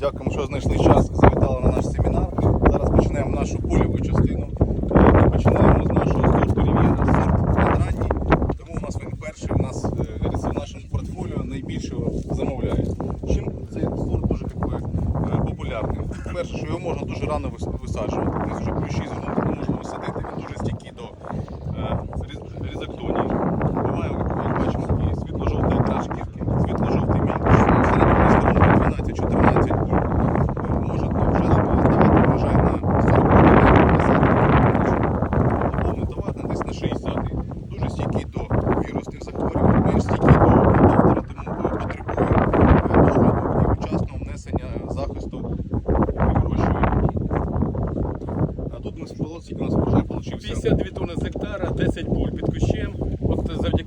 Дякуємо, що знайшли час, завітали на наш семінар. Зараз починаємо нашу польову частину. Е, Ми починаємо з нашого сорту Рів'єра, сорт надранній. Тому у нас він перший, у нас е, в нашому портфоліо найбільше замовляє. Чим цей сорт дуже е, популярний? Перше, що його можна дуже рано висаджувати. Десь вже плюс 6 років можна висадити, Ми з полоці, у нас вже получився. 52 тонни з гектара, 10 буль під кущем. От завдяки